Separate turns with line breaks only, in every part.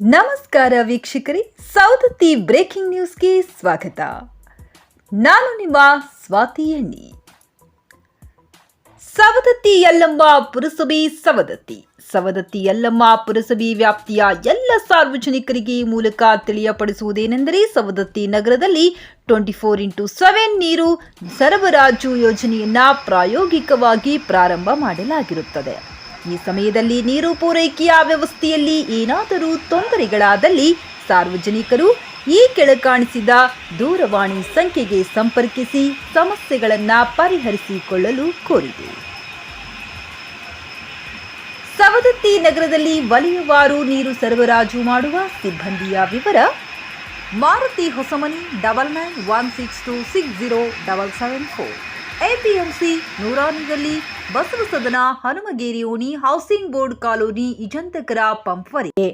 ನಮಸ್ಕಾರ ವೀಕ್ಷಕರೇ ಸೌದತ್ತಿ ಬ್ರೇಕಿಂಗ್ ನ್ಯೂಸ್ಗೆ ಸ್ವಾಗತ. ನಾನು ನಿಮ್ಮ ಸ್ವಾತಿ ಎಣ್ಣಿ ಸವದತ್ತಿ ಯಲ್ಲಮ್ಮ ಪುರಸಭೆ ಸವದತ್ತಿ ಸವದತ್ತಿ ಯಲ್ಲಮ್ಮ ಪುರಸಭೆ ವ್ಯಾಪ್ತಿಯ ಎಲ್ಲ ಸಾರ್ವಜನಿಕರಿಗೆ ಮೂಲಕ ತಿಳಿಯಪಡಿಸುವುದೇನೆಂದರೆ ಸವದತ್ತಿ ನಗರದಲ್ಲಿ ಟ್ವೆಂಟಿ ಫೋರ್ ಇಂಟು ಸೆವೆನ್ ನೀರು ಸರಬರಾಜು ಯೋಜನೆಯನ್ನ ಪ್ರಾಯೋಗಿಕವಾಗಿ ಪ್ರಾರಂಭ ಮಾಡಲಾಗಿರುತ್ತದೆ. ಈ ಸಮಯದಲ್ಲಿ ನೀರು ಪೂರೈಕೆಯ ವ್ಯವಸ್ಥೆಯಲ್ಲಿ ಏನಾದರೂ ತೊಂದರೆಗಳಾದಲ್ಲಿ ಸಾರ್ವಜನಿಕರು ಈ ಕೆಳಕಾಣಿಸಿದ ದೂರವಾಣಿ ಸಂಖ್ಯೆಗೆ ಸಂಪರ್ಕಿಸಿ ಸಮಸ್ಯೆಗಳನ್ನು ಪರಿಹರಿಸಿಕೊಳ್ಳಲು ಕೋರಿದೆ. ಸವದತ್ತಿ ನಗರದಲ್ಲಿ ವಲಯವಾರು ನೀರು ಸರಬರಾಜು ಮಾಡುವ ಸಿಬ್ಬಂದಿಯ ವಿವರ, Maruti Hosamani double nine one six two six zero double seven four APMC Basava Sadana Hanumageri ಓಣಿ ಹೌಸಿಂಗ್ ಬೋರ್ಡ್ ಕಾಲೋನಿ ಇಜಂತಕರ ಪಂಪ್ವರೆಗೆ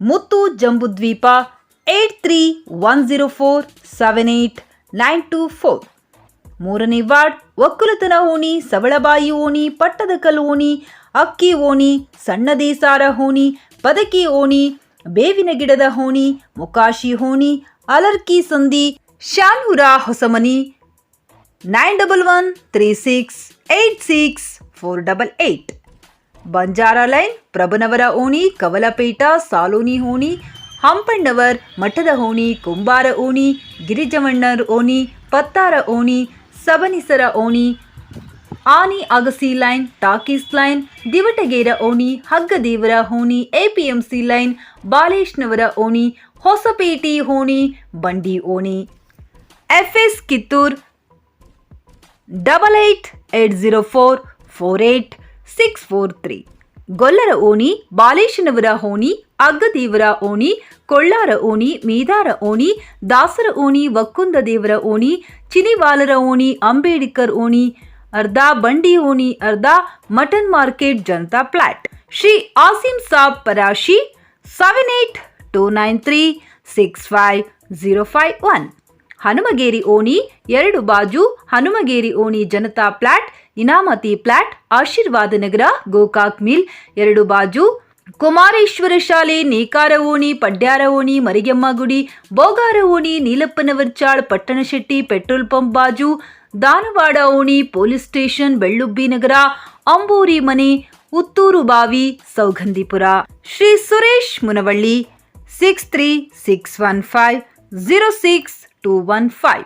Muttu Jambudweep eight three one zero four seven eight nine two four. ಮೂರನೇ ward ಒಕ್ಕಲತನ ಓಣಿ, ಸವಳಬಾಯಿ ಓಣಿ ಪಟ್ಟದಕಲ್ಲು ಓಣಿ, ಅಕ್ಕಿ ಓಣಿ, ಸಣ್ಣ ದೇಸಾರ ಓಣಿ, ಪದಕಿ ಓಣಿ, ಬೇವಿನ ಗಿಡದ ಓಣಿ, ಮುಕಾಶಿ ಓಣಿ, Alarki ಸಂದಿ Shanur Hosamani nine double one three six eight six four double eight. Banjara line, Prabhanavar ಓಣಿ ಕವಲಪೇಟ ಸಾಲೋನಿ ಓಣಿ, ಹಂಪಣ್ಣವರ್, ಮಠದ ಓಣಿ, ಕುಂಬಾರ ಓಣಿ ಗಿರಿಜಮಣ್ಣರ್ ಓಣಿ, ಪತ್ತಾರ ಓಣಿ, ಸಬನಿಸರ ಓಣಿ, ಆನಿ ಅಗಸಿ ಲೈನ್, ಟಾಕೀಸ್ ಲೈನ್, ದಿವಟಗೇರ ಓಣಿ, ಹಗ್ಗದೇವರ ಓಣಿ, ಎಪಿಎಂಸಿ ಲೈನ್, ಬಾಲೇಶ್ನವರ ಓಣಿ, ಹೊಸಪೇಟೆ ಓಣಿ, ಬಂಡಿ ಓಣಿ. FS Kittur double eight eight zero four four eight six four three. ಗೊಲ್ಲರ ಓಣಿ, ಬಾಲೇಶನವರ ಓಣಿ, ಅಗ್ಗದೇವರ ಓಣಿ, ಕೊಳ್ಳಾರ ಓಣಿ, ಮೇದಾರ ಓಣಿ, ದಾಸರ ಓಣಿ, ವಕ್ಕುಂದ ದೇವರ ಓಣಿ, ಚಿನಿವಾಲರ ಓಣಿ, ಅಂಬೇಡ್ಕರ್ ಓಣಿ, ಅರ್ಧ ಬಂಡಿ ಓಣಿ, ಅರ್ಧ mutton market Janata plot. Shri Asim Sab Parashi seven eight two nine three six five zero five one. Hanumageri ಓಣಿ, ಎರಡು ಬಾಜು, ಹನುಮಗೇರಿ ಓಣಿ ಜನತಾ ಪ್ಲಾಟ್, ಇನಾಮತಿ ಪ್ಲಾಟ್, ಆಶೀರ್ವಾದ ನಗರ, ಗೋಕಾಕ್ ಮಿಲ್, ಎರಡು ಬಾಜು, ಕುಮಾರೇಶ್ವರ ಶಾಲೆ, ನೇಕಾರ ಓಣಿ, ಪಡ್ಯಾರ ಓಣಿ, ಮರಿಗೆಮ್ಮ ಗುಡಿ, ಬೋಗಾರ ಓಣಿ ನೀಲಪ್ಪನವರ್ಚಾಳ್ ಪಟ್ಟಣಶೆಟ್ಟಿ ಪೆಟ್ರೋಲ್ ಪಂಪ್ ಬಾಜು, ದಾನವಾಡ ಓಣಿ, ಪೊಲೀಸ್ ಸ್ಟೇಷನ್, ಬೆಳ್ಳುಬ್ಬಿ ನಗರ, ಅಂಬೂರಿ ಮನೆ, ಉತ್ತೂರು ಬಾವಿ, Saugandhipura. Shri Suresh Munavalli six three six one five zero six two one five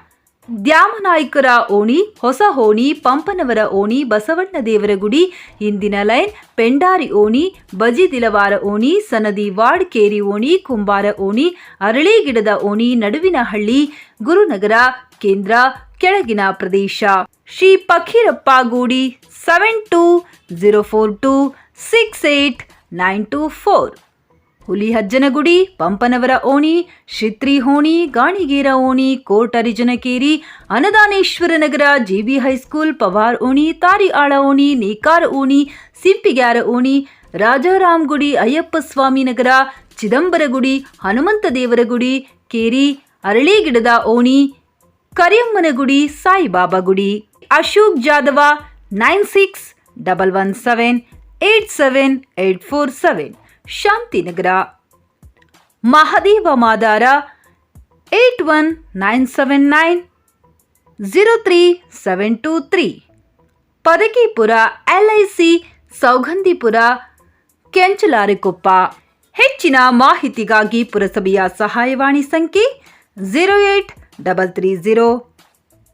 Dyamanaykar ಓಣಿ, ಹೊಸ ಓಣಿ, ಪಂಪನವರ ಓಣಿ ಬಸವಣ್ಣ ದೇವರ ಗುಡಿ, ಹಿಂದಿನ ಲೈನ್, ಪೆಂಡಾರಿ ಓಣಿ, ಬಜಿ ದಿಲವಾರ ಓಣಿ, ಸನದಿ ವಾರ್ಡ್, ಕೇರಿ ಓಣಿ, ಕುಂಬಾರ ಓಣಿ ಅರಳಿಗಿಡದ ಓಣಿ, ನಡುವಿನ ಹಳ್ಳಿ, ಗುರುನಗರ, ಕೇಂದ್ರ, ಕೆಳಗಿನ ಪ್ರದೇಶ. Shri Pakhirappa Gudi seven two zero four two six eight nine two four Hulihajjanagudi, Pampanavar ಓಣಿ ಶಿತ್ರಿ ಹೋಣಿ ಗಾಣಿಗೇರ ಓಣಿ court ಅರಿಜನಕೇರಿ Annadaneshwara Nagar GB high school, Pawar ಓಣಿ ತಾರಿ ಆಳ ಓಣಿ, ನೇಕಾರ ಓಣಿ, ಸಿಂಪಿಗ್ಯಾರ ಓಣಿ, ರಾಜಾರಾಮ್ಗುಡಿ, ಅಯ್ಯಪ್ಪ ಸ್ವಾಮಿ ನಗರ, ಚಿದಂಬರಗುಡಿ ಹನುಮಂತ ದೇವರ ಗುಡಿ ಕೇರಿ, ಅರಳಿಗಿಡದ ಓಣಿ ಕರಿಯಮ್ಮನ ಗುಡಿ ಸಾಯಿಬಾಬಾ ಗುಡಿ Ashok Jadhav, nine six double one seven, eight seven, eight four seven. Shantinagar. Mahadev Madar eight one nine seven nine zero three seven two three. Padakipura LIC Saugandhipura Kenchalarikoppa. ಹೆಚ್ಚಿನ ಮಾಹಿತಿಗಾಗಿ ಪುರಸಭೆಯ ಸಹಾಯವಾಣಿ ಸಂಖ್ಯೆ zero eight double three zero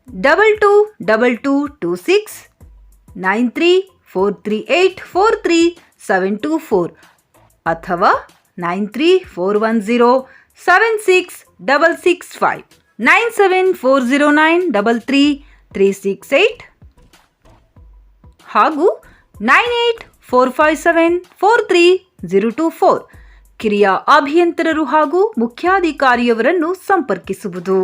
double two double two two six nine three four three eight four three seven two four. ಅಥವಾ nine three four one zero seven six double six five. Nine seven four zero nine double three three six eight ಹಾಗೂ nine eight four five seven four three zero two four. ಕಿರಿಯ ಅಭಿಯಂತರರು ಹಾಗೂ ಮುಖ್ಯಾಧಿಕಾರಿಯವರನ್ನು ಸಂಪರ್ಕಿಸುವುದು.